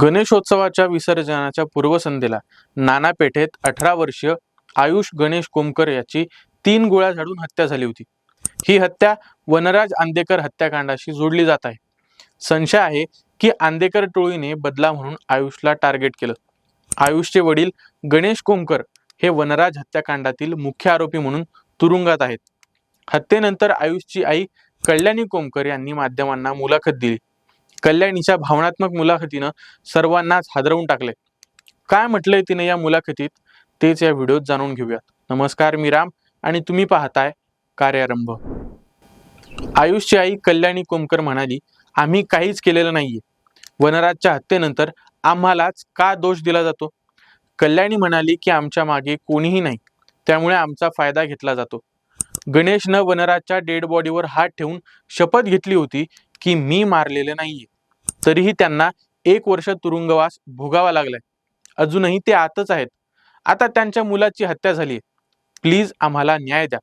गणेशोत्सवाच्या विसर्जनाच्या पूर्वसंध्येला नानापेठेत अठरा वर्षीय आयुष गणेश कोमकर याची तीन गोळ्या झाडून हत्या झाली होती. ही हत्या वनराज आंदेकर हत्याकांडाशी जोडली जात आहे. संशय आहे की आंदेकर टोळीने बदला म्हणून आयुषला टार्गेट केलं. आयुषचे वडील गणेश कोमकर हे वनराज हत्याकांडातील मुख्य आरोपी म्हणून तुरुंगात आहेत. हत्येनंतर आयुषची आई कल्याणी कोमकर यांनी माध्यमांना मुलाखत दिली. कल्याणीच्या भावनात्मक मुलाखतीनं सर्वांनाच हादरवून टाकले काय म्हटलंय तिने या मुलाखतीत? तेच या व्हिडिओत जाणून घेऊयात. नमस्कार मी राम आणि तुम्ही पाहताय कार्यारंभ. आयुषची आई कल्याणी कोमकर म्हणाली आम्ही काहीच केलेलं नाहीये. वनराजच्या हत्येनंतर आम्हालाच का दोष दिला जातो? कल्याणी म्हणाली की आमच्या मागे कोणीही नाही. त्यामुळे आमचा फायदा घेतला जातो. गणेशनं वनराजच्या डेड बॉडीवर हात ठेवून शपथ घेतली होती की मी मारलेले नाहीये. तरीही त्यांना एक वर्ष तुरुंगवास भोगावा लागलाय. अजूनही ते आतच आहेत. आता त्यांच्या मुलाची हत्या झाली प्लीज आम्हाला न्याय द्या.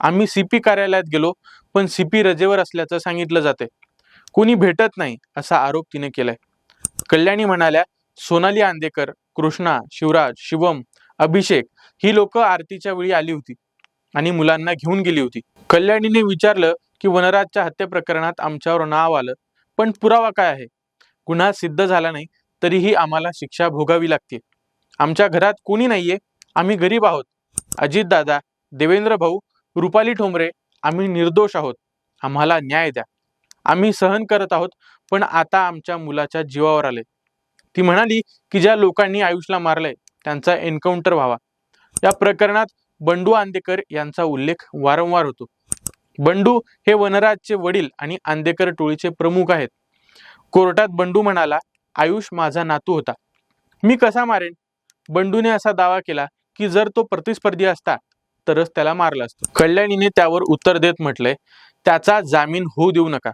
आम्ही सीपी कार्यालयात गेलो पण सीपी रजेवर असल्याचं सांगितलं जाते कोणी भेटत नाही असा आरोप तिने केलाय. कल्याणी म्हणाल्या सोनाली आंदेकर कृष्णा शिवराज शिवम अभिषेक ही लोक आरतीच्या वेळी आली होती आणि मुलांना घेऊन गेली होती. कल्याणीने विचारलं की वनराजच्या हत्या प्रकरणात आमच्यावर नाव आलं. पण पुरावा काय आहे? गुन्हा सिद्ध झाला नाही तरीही आम्हाला शिक्षा भोगावी लागते. आमच्या घरात कोणी नाहीये आम्ही गरीब आहोत. अजितदादा देवेंद्र भाऊ रुपाली ठोंबरे आम्ही निर्दोष आहोत. आम्हाला न्याय द्या. आम्ही सहन करत आहोत पण आता आमच्या मुलाच्या जीवावर आले. ती म्हणाली की ज्या लोकांनी आयुषला मारलंय त्यांचा एन्काउंटर व्हावा. या प्रकरणात बंडू आंदेकर यांचा उल्लेख वारंवार होतो. बंडू हे वनराजचे वडील आणि आंदेकर टोळीचे प्रमुख आहेत. कोर्टात बंडू म्हणाला आयुष माझा नातू होता. मी कसा मारेन? बंडूने असा दावा केला की जर तो प्रतिस्पर्धी असता तरच त्याला मारला असतो. कल्याणीने त्यावर उत्तर देत म्हटलंय त्याचा जामीन होऊ देऊ नका.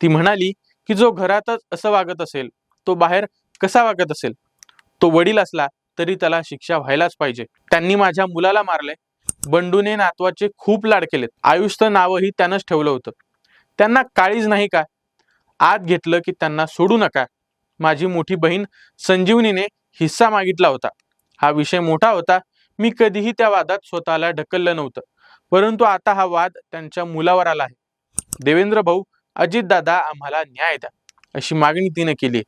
ती म्हणाली की जो घरातच असं वागत असेल तो बाहेर कसा वागत असेल? तो वडील असला तरी त्याला शिक्षा व्हायलाच पाहिजे. त्यांनी माझ्या मुलाला मारलंय बंडूने नातवाचे खूप लाड केलेत. आयुषचं नावही त्यानंच ठेवलं होतं. त्यांना काळीज नाही का? आत घेतलं की त्यांना सोडू नका. माझी मोठी बहीण संजीवनीने हिस्सा मागितला होता. हा विषय मोठा होता. मी कधीही त्या वादात स्वतःला ढकललं नव्हतं. परंतु आता हा वाद त्यांच्या मुलावर आला आहे. देवेंद्र भाऊ अजितदादा आम्हाला न्याय द्या अशी मागणी तिने केली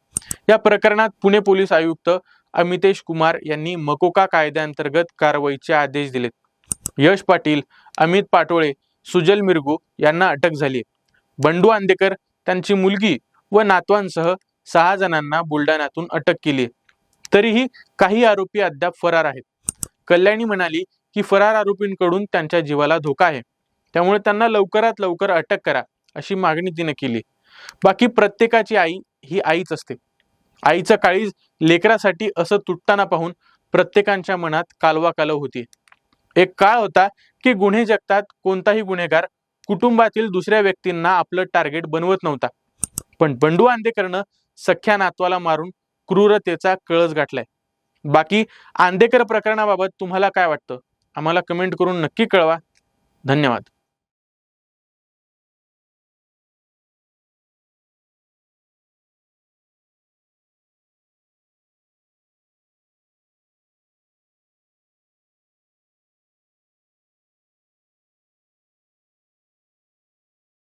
या प्रकरणात पुणे पोलीस आयुक्त अमितेश कुमार यांनी मकोका कायद्याअंतर्गत कारवाईचे आदेश दिलेत. यश पाटील अमित पाटोळे सुजल मिरगू यांना अटक झाली. बंडू आंदेकर त्यांची मुलगी व नातवांसह सहा जणांना बुलढाण्यातून अटक केली. तरीही काही आरोपी अद्याप फरार आहेत. कल्याणी म्हणाली की फरार आरोपींकडून त्यांच्या जीवाला धोका आहे. त्यामुळे त्यांना लवकरात लवकर अटक करा अशी मागणी तिने केली. बाकी प्रत्येकाची आई ही आईच असते. आईचं काळीज लेकरासाठी असं तुटताना पाहून प्रत्येकांच्या मनात कालवा कालव होती. एक काळ होता की गुन्हे जगतात कोणताही गुन्हेगार कुटुंबातील दुसऱ्या व्यक्तींना आपलं टार्गेट बनवत नव्हता. पण बंडू आंदेकरनं सख्या नातवाला मारून क्रूरतेचा कळस गाठलाय. बाकी आंदेकर प्रकरणाबाबत तुम्हाला काय वाटतं? आम्हाला कमेंट करून नक्की कळवा. धन्यवाद.